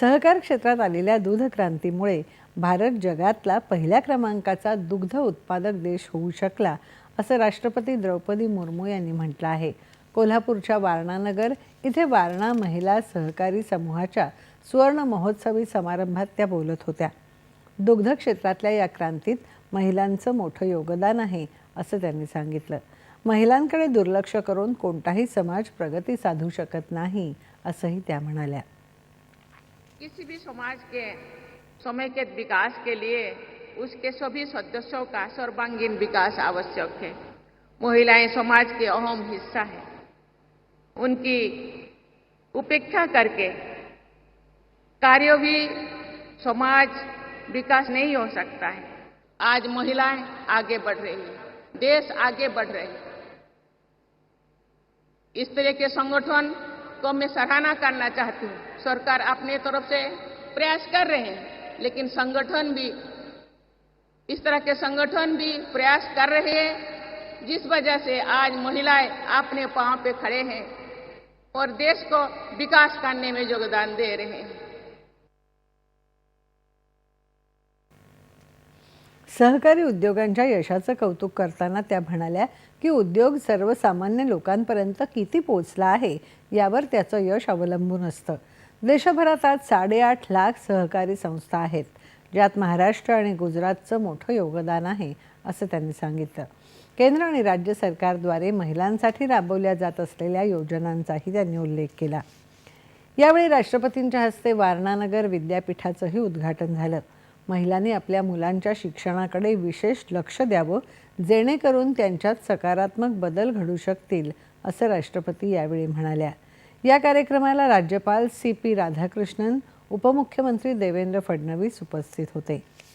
सहकार क्षेत्रात आलेल्या दूध क्रांतीमुळे भारत जगातला पहिल्या क्रमांकाचा दुग्ध उत्पादक देश होऊ शकला असं राष्ट्रपती द्रौपदी मुर्मू यांनी म्हटलं आहे. कोल्हापूरच्या वारणानगर इथे वारणा महिला सहकारी समूहाच्या सुवर्ण महोत्सवी समारंभात त्या बोलत होत्या. दुग्ध क्षेत्रातल्या या क्रांतीत महिलांचं मोठं योगदान आहे असं त्यांनी सांगितलं. महिलांकडे दुर्लक्ष करून कोणताही समाज प्रगती साधू शकत नाही असंही त्या म्हणाल्या. किसी भी समाज के समेकित विकास के लिए उसके सभी सदस्यों का सर्वांगीण विकास आवश्यक है। महिलाएँ समाज के अहम हिस्सा है। उनकी उपेक्षा करके कार्य भी समाज विकास नहीं हो सकता है। आज महिलाएँ आगे बढ़ रही है। देश आगे बढ़ रहे हैं। इस तरह के संगठन को मैं सराहना करना चाहती हूँ। सरकार अपने तरफ़ से प्रयास कर रहे हैं, लेकिन संगठन भी, इस तरह के संगठन भी प्रयास कर रहे हैं, जिस वजह से आज महिलाएँ अपने पाँव पे खड़े हैं और देश को विकास करने में योगदान दे रहे हैं। सहकारी उद्योगांच्या यशाचं कौतुक करताना त्या म्हणाल्या की उद्योग सर्वसामान्य लोकांपर्यंत किती पोचला आहे यावर त्याचं यश अवलंबून असतं. देशभरात आज साडेआठ लाख सहकारी संस्था आहेत ज्यात महाराष्ट्र आणि गुजरातचं मोठं योगदान आहे असं त्यांनी सांगितलं. केंद्र आणि राज्य सरकारद्वारे महिलांसाठी राबवल्या जात असलेल्या योजनांचाही त्यांनी उल्लेख केला. यावेळी राष्ट्रपतींच्या हस्ते वारणानगर विद्यापीठाचंही उद्घाटन झालं. महिलांनी आपल्या मुलांच्या शिक्षणाकडे विशेष लक्ष द्यावं जेणेकरून त्यांच्यात सकारात्मक बदल घडू शकतील असं राष्ट्रपती यावेळी म्हणाल्या. या कार्यक्रमाला राज्यपाल सी पी राधाकृष्णन उपमुख्यमंत्री देवेंद्र फडणवीस उपस्थित होते.